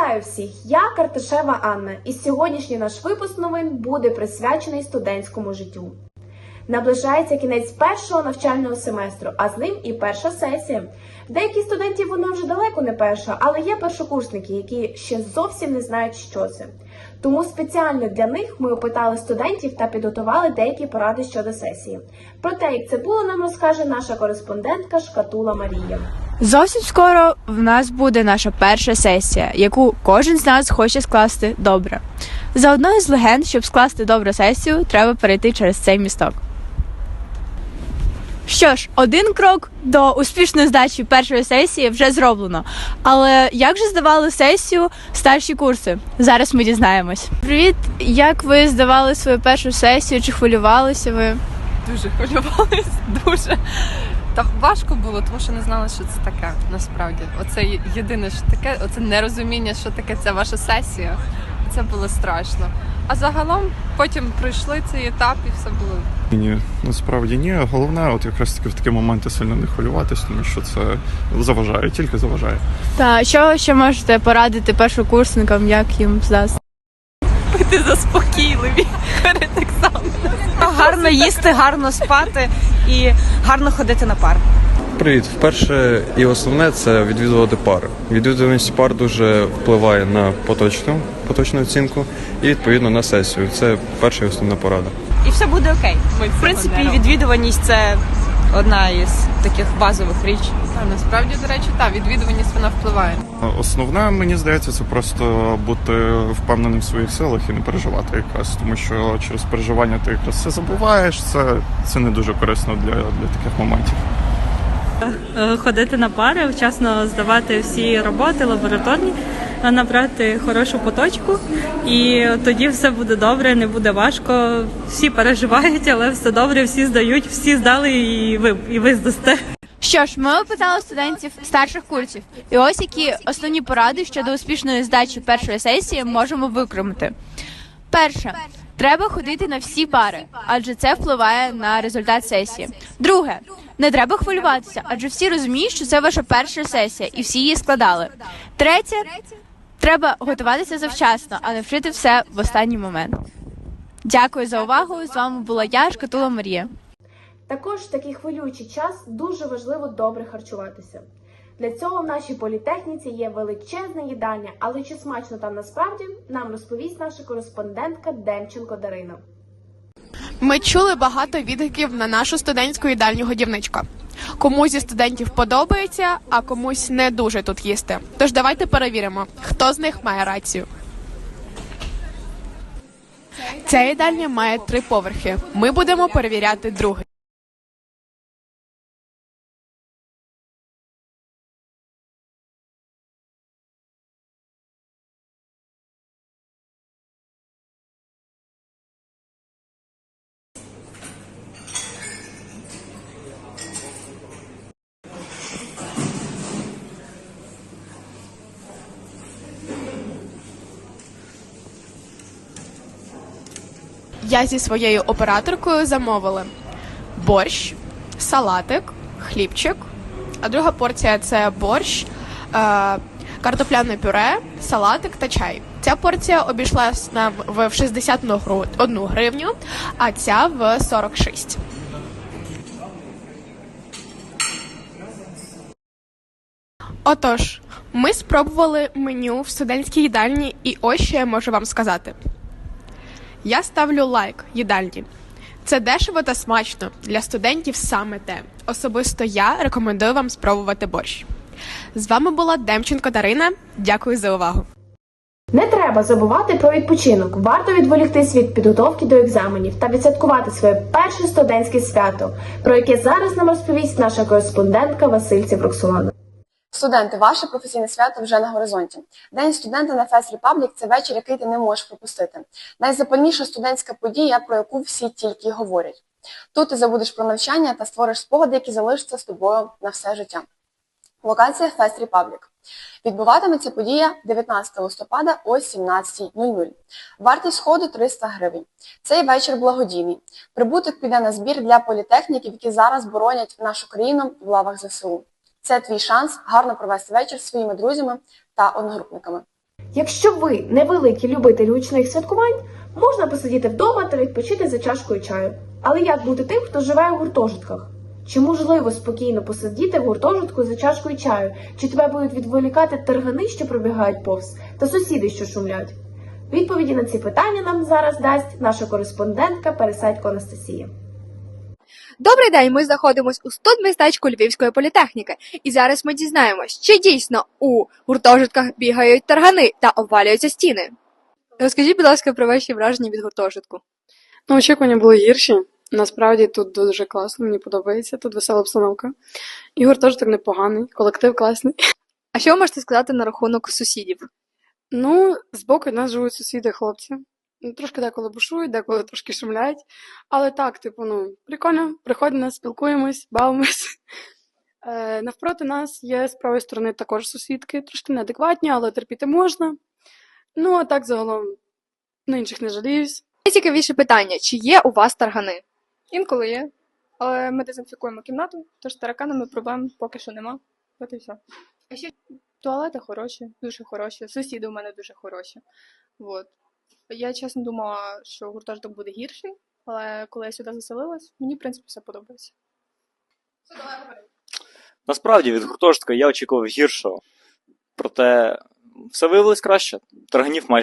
Вітаю всіх! Я Карташева Анна, і сьогоднішній наш випуск новин буде присвячений студентському життю. Наближається кінець першого навчального семестру, а з ним і перша сесія. Деякі студентів вона вже далеко не перша, але є першокурсники, які ще зовсім не знають, що це. Тому спеціально для них ми опитали студентів та підготували деякі поради щодо сесії. Про те, як це було, нам розкаже наша кореспондентка Шкатула Марія. Зовсім скоро в нас буде наша перша сесія, яку кожен з нас хоче скласти добре. За одною з легенд, щоб скласти добру сесію, треба перейти через цей місток. Що ж, один крок до успішної здачі першої сесії вже зроблено. Але як же здавали сесію старші курси? Зараз ми дізнаємось. Привіт, як ви здавали свою першу сесію? Чи хвилювалися ви? Дуже хвилювалась, дуже. Та важко було, тому що не знала, що це таке насправді. Оце єдине, що таке, оце нерозуміння, що таке ця ваша сесія. Це було страшно. А загалом потім пройшли цей етап і все було Ні, насправді ні. Головне, от якраз таки в такі моменти сильно не хвилюватись, тому що це заважає, тільки заважає. Та що ще можете порадити першокурсникам, як їм здати? Бути заспокійливі перед екзаменом. гарно їсти, гарно спати і гарно ходити на пар. Привіт, вперше і основне це відвідувати пари. Відвідуваність пар дуже впливає на поточну поточну оцінку і відповідно на сесію. Це перша і основна порада. І все буде окей. Ми В принципі, відвідуваність це одна із таких базових річ. Та, насправді, до речі, та відвідуваність вона впливає. Основне, мені здається, це просто бути впевненим в своїх силах і не переживати якраз, тому що через переживання ти якраз все забуваєш. Це, це не дуже корисно для, для таких моментів. Е, ходити на пари, вчасно здавати всі роботи лабораторні, е, набрати хорошу поточку, і тоді все буде добре, не буде важко. Всі переживають, але все добре, всі здають, всі здали і ви, і ви здасте. Що ж, ми опитали студентів старших курсів, і ось які основні поради щодо успішної здачі першої сесії можемо викремити. Перше, треба ходити на всі пари, адже це впливає на результат сесії. Друге, не треба хвилюватися, адже всі розуміють, що це ваша перша сесія, і всі її складали. Третє, треба готуватися завчасно, а не вчити все в останній момент. Дякую за увагу. З вами була я, Шкатула Марія. Також в такий хвилюючий час дуже важливо добре харчуватися. Для цього в нашій політехніці є величезна їдальня, але чи смачно там насправді нам розповість наша кореспондентка Демченко Дарина. Ми чули багато відгуків на нашу студентську їдальню годівничка. Комусь зі студентів подобається, а комусь не дуже тут їсти. Тож давайте перевіримо, хто з них має рацію. Ця їдальня має три поверхи. Ми будемо перевіряти другий. Я зі своєю операторкою замовили борщ, салатик, хлібчик. А друга порція це борщ, е, картопляне пюре, салатик та чай. Ця порція обійшлась нам в 61 гривню, а ця в 46. Отож, ми спробували меню в студентській їдальні, і ось що я можу вам сказати. Я ставлю лайк їдальні. Це дешево та смачно. Для студентів саме те. Особисто я рекомендую вам спробувати борщ. З вами була Демченко Дарина. Дякую за увагу. Не треба забувати про відпочинок. Варто відволіктись від підготовки до екзаменів та відсвяткувати своє перше студентське свято, про яке зараз нам розповість наша кореспондентка Васильців Роксолана. Студенти, ваше професійне свято вже на горизонті. День студента на Фест Репаблік це вечір, який ти не можеш пропустити. Найзапальніша студентська подія, про яку всі тільки говорять. Тут ти забудеш про навчання та створиш спогади, які залишаться з тобою на все життя. Локація Фест Репаблік. Відбуватиметься подія 19 листопада о 17.00. Вартість входу 300 гривень. Цей вечір благодійний. Прибуток піде на збір для політехніків, які зараз боронять нашу країну в лавах ЗСУ. Це твій шанс гарно провести вечір зі своїми друзями та одногрупниками. Якщо ви невеликі любителі гучних святкувань, можна посидіти вдома та відпочити за чашкою чаю. Але як бути тим, хто живе у гуртожитках? Чи можливо спокійно посидіти в гуртожитку за чашкою чаю? Чи тебе будуть відволікати таргани, що пробігають повз, та сусіди, що шумлять? Відповіді на ці питання нам зараз дасть наша кореспондентка Пересадько Анастасія. Добрий день. Ми знаходимось у студмістечку Львівської політехніки, і зараз ми дізнаємось, чи дійсно у гуртожитках бігають таргани та обвалюються стіни. Розкажіть, будь ласка, про ваші враження від гуртожитку. Ну, очікування були гірші. Насправді тут дуже класно, мені подобається, тут весела обстановка. І гуртожиток непоганий, колектив класний. А що ви можете сказати на рахунок сусідів? Ну, збоку нас живуть сусіди, хлопці. Ну, Трошки деколи бушують, деколи трошки шумлять. Але так, типу, ну, прикольно, приходимо, спілкуємось, бавимось. Е, навпроти нас є з правої сторони також сусідки, трошки неадекватні, але терпіти можна. Ну, а так загалом на інших не жаліюсь. Найцікавіше питання: чи є у вас таргани? Інколи є, але ми дезінфікуємо кімнату, тож з тараканами проблем поки що нема. От і все. А ще туалети хороші, дуже хороші. Сусіди у мене дуже хороші. От. Я чесно думала, що гуртожиток буде гірший, але коли я сюди заселилась, мені в принципі все подобається. Насправді від гуртожитка я очікував гіршого. Проте все виявилось краще. Тарганів майже